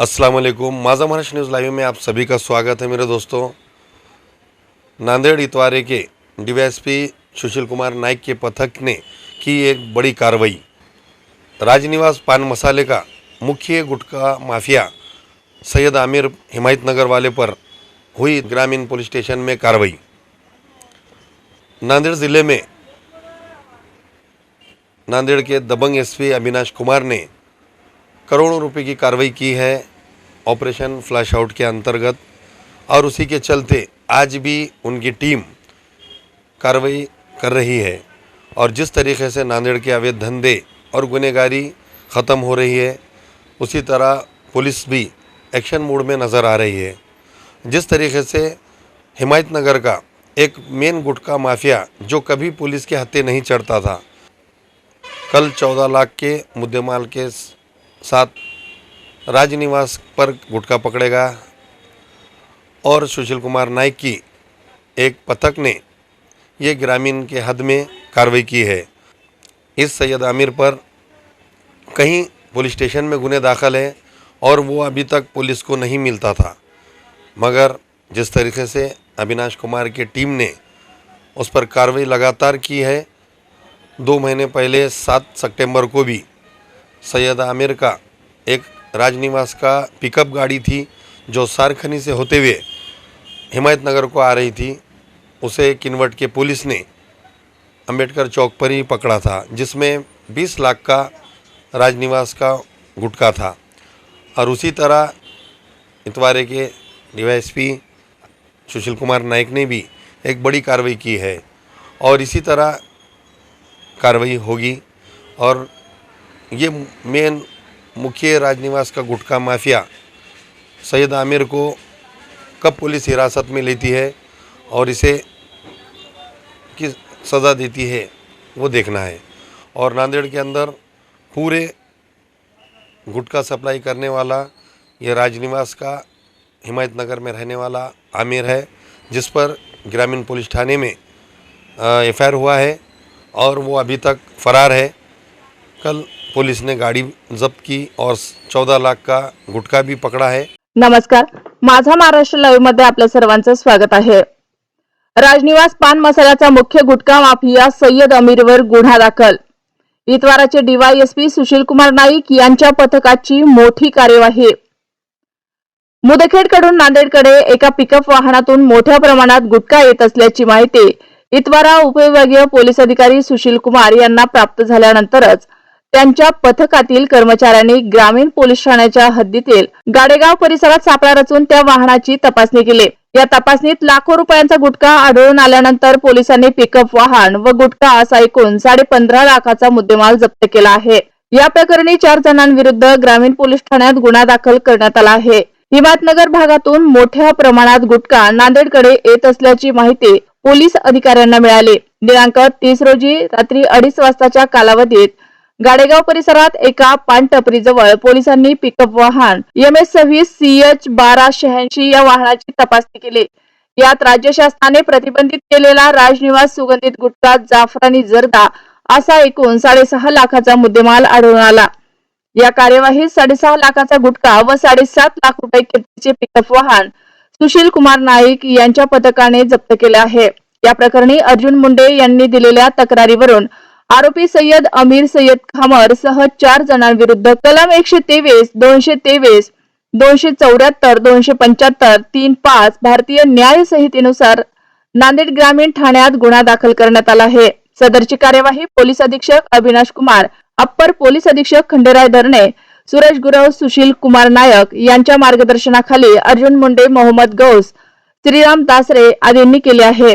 अस्सलाम वालेकुम। Maaza Maharashtra news live में आप सभी का स्वागत है मेरे दोस्तों। नांदेड़ इतवारे के डीवाईएसपी सुशील कुमार नाइक के पथक ने की एक बड़ी कार्रवाई। राजनिवास पान मसाले का मुख्य गुटखा माफिया सैयद आमिर हिमायत नगर वाले पर हुई ग्रामीण पुलिस स्टेशन में कार्रवाई। नांदेड़ ज़िले में नांदेड़ के दबंग एसपी अविनाश कुमार ने करोड़ों रुपए की कार्रवाई की है ऑपरेशन फ्लैश आउट के अंतर्गत और उसी के चलते आज भी उनकी टीम कार्रवाई कर रही है और जिस तरीके से नांदेड़ के अवैध धंधे और गुनहगारी ख़त्म हो रही है, उसी तरह पुलिस भी एक्शन मोड में नज़र आ रही है। जिस तरीके से हिमायत नगर का एक मेन गुटखा माफिया जो कभी पुलिस के हत्थे नहीं चढ़ता था, कल चौदह लाख के मुद्देमाल के साथ राजनिवास पर गुटखा पकड़ेगा और सुशील कुमार नाइक की एक पथक ने ये ग्रामीण के हद में कार्रवाई की है। इस सैयद आमिर पर कहीं पुलिस स्टेशन में गुने दाखिल है और वो अभी तक पुलिस को नहीं मिलता था। मगर जिस तरीके से अविनाश कुमार की टीम ने उस पर कार्रवाई लगातार की है, दो महीने पहले सात सितंबर को भी सैयद आमिर का एक राजनिवास का पिकअप गाड़ी थी, जो सारखनी से होते हुए हिमायत नगर को आ रही थी। उसे किन्वट के पुलिस ने अंबेडकर चौक पर ही पकड़ा था, जिसमें 20 लाख का राजनिवास का गुटखा था। और उसी तरह इतवारे के डीवाईएसपी सुशील कुमार नाइक ने भी एक बड़ी कार्रवाई की है, और इसी तरह कार्रवाई होगी। और ये मेन मुख्य राजनिवास का गुटखा माफिया सैयद आमिर को कब पुलिस हिरासत में लेती है और इसे किस सज़ा देती है, वो देखना है। और नांदेड़ के अंदर पूरे गुटखा सप्लाई करने वाला, ये राजनिवास का हिमायत नगर में रहने वाला आमिर है, जिस पर ग्रामीण पुलिस थाने में एफ़ हुआ है और वो अभी तक फरार है। कल पुलिस ने गाड़ी जब्त की और चौदह लाख का गुटखा भी पकड़ा है। नमस्कार माझा महाराष्ट्र लाईव्हमध्ये आपल्या सर्वांचं स्वागत आहे. राजनिवास पान मसाल्याचा मुख्य गुटखा माफिया सय्यद अमीरवर गुन्हा दाखल. इतवाराचे डीवायएसपी सुशील कुमार नाईक यांच्या पथकाची मोठी कार्यवाही. मुदखेडकडून नांदेडकडे एका पिकअप वाहनातून मोठ्या प्रमाणात गुटखा येत असल्याची माहिती इतवारा उपविभागीय पोलीस अधिकारी सुशील कुमार यांना प्राप्त झाल्यानंतरच त्यांच्या पथकातील कर्मचाऱ्यांनी ग्रामीण पोलीस ठाण्याच्या हद्दीतील गाडेगाव परिसरात सापळा रचून त्या वाहनाची तपासणी केली. या तपासणीत लाखो रुपयांचा गुटखा आढळून आल्यानंतर पोलिसांनी पिकअप वाहन व गुटखा असा एकूण साडे पंधरा लाखाचा मुद्देमाल जप्त केला आहे. या प्रकरणी चार जणांविरुद्ध ग्रामीण पोलीस ठाण्यात गुन्हा दाखल करण्यात आला आहे. हिमातनगर भागातून मोठ्या प्रमाणात गुटखा नांदेडकडे येत असल्याची माहिती पोलीस अधिकाऱ्यांना मिळाली. दिनांक तीस रोजी रात्री अडीच वाजताच्या कालावधीत गाडेगाव परिसरात एका पानटपरीजवळ पोलिसांनी पिकअप वाहन एम एस सव्वीस सी एच बारा शहाऐंशी या वाहनाची तपासणी केली. यात राज्य शासनाने प्रतिबंधित केलेला राजनिवास सुगंधित गुटखा जाफरानी जर्दा असा एकूण साडेसहा लाखाचा मुद्देमाल आढळून आला. या कार्यवाहीत साडेसहा लाखाचा गुटखा व साडेसात लाख रुपये किमतीचे पिकअप वाहन सुशील कुमार नाईक यांच्या पथकाने जप्त केले आहे. या प्रकरणी अर्जुन मुंडे यांनी दिलेल्या तक्रारीवरून आरोपी सय्यद अमीर सय्यद खामर सह चार जणांविरुद्ध कलम एकशे तेवीस दोनशे तेवीस दोनशे चौऱ्याहत्तर दोनशे पंच्याहत्तर तीन पाच भारतीय न्याय संहितेनुसार नांदेड ग्रामीण ठाण्यात गुन्हा दाखल करण्यात आला आहे. सदरची कार्यवाही पोलीस अधीक्षक अविनाश कुमार अप्पर पोलीस अधीक्षक खंडेराय धरणे सुरेश गुरव सुशील कुमार नायक यांच्या मार्गदर्शनाखाली अर्जुन मुंडे मोहम्मद गौस श्रीराम दासरे आदींनी केले आहे.